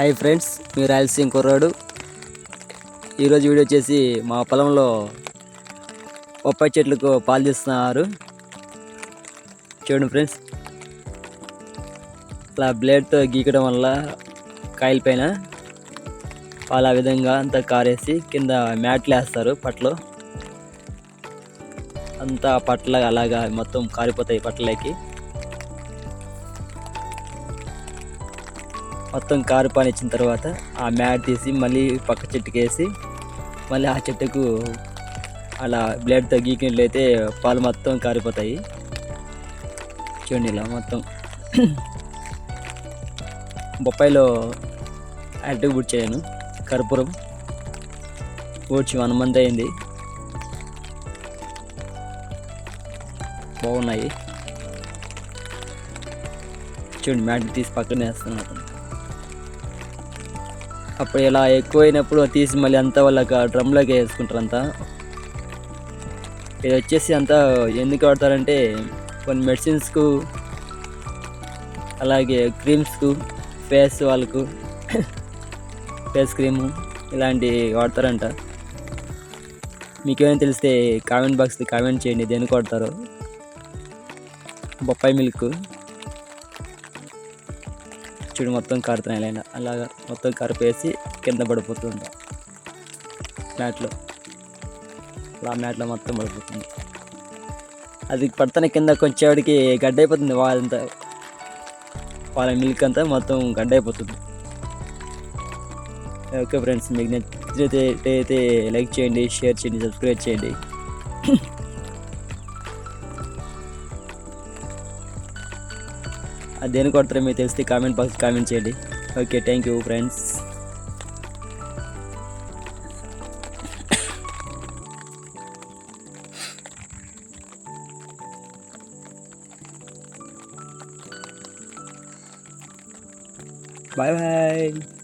Hi friends మీ రాయలసీమ కుర్రాడు. ఈరోజు video వచ్చేసి మా పొలంలో బొప్పాయి చెట్లకు పాలు తీస్తున్నారు. చూడండి ఫ్రెండ్స్. అలా బ్లేడ్తో గీకడం వల్ల కాయల పైన వాళ్ళు ఆ విధంగా అంతా కారేసి కింద మ్యాట్లు వేస్తారు పట్లు. అంతా పట్ల అలాగా మొత్తం కారిపోతాయి పట్లకి. మొత్తం కారు పాని ఇచ్చిన తర్వాత ఆ మ్యాట్ తీసి మళ్ళీ పక్క చెట్టుకి వేసి మళ్ళీ ఆ చెట్టుకు అలా బ్లేడ్తో గీకినట్లయితే పాలు మొత్తం కారిపోతాయి. చూడండి ఇలా మొత్తం. బొప్పాయిలో యాక్టివ్ బుట్ చేయను. కర్పూరం. ఊడ్చి వన్ మంత్ అయింది. బాగున్నాయి. చూడండి మ్యాట్ తీసి పక్కన వేస్తున్నాను. అప్పుడు ఇలా ఎక్కువైనప్పుడు తీసి మళ్ళీ అంతా వాళ్ళకి డ్రమ్లోకి వేసుకుంటారు అంతా ఇది వచ్చేసి అంతా ఎందుకు వాడతారంటే కొన్ని మెడిసిన్స్కు అలాగే క్రీమ్స్కు ఫేస్ వాళ్ళకు ఫేస్ క్రీము ఇలాంటివి వాడతారంట. మీకేమైనా తెలిస్తే కామెంట్ బాక్స్ కామెంట్ చేయండి దేనికి వాడతారో. బొప్పాయి మిల్క్. చూడు మొత్తం కారుతున్నాయి లైన్. అలాగా మొత్తం కరిపేసి కింద పడిపోతుంది. మ్యాట్లో. అలా మ్యాట్లో మొత్తం పడిపోతుంది. అది పడుతున్న కింద కొంచెండికి గడ్డ అయిపోతుంది వాళ్ళంతా. వాళ్ళ మిల్క్ అంతా మొత్తం గడ్డ అయిపోతుంది ఓకే ఫ్రెండ్స్ మీకు నచ్చితే లైక్ చేయండి షేర్ చేయండి సబ్స్క్రైబ్ చేయండి. అది దేని కొడతారో మీకు తెలిస్తే కామెంట్ బాక్స్ కామెంట్ చేయండి. Okay thank you friends bye bye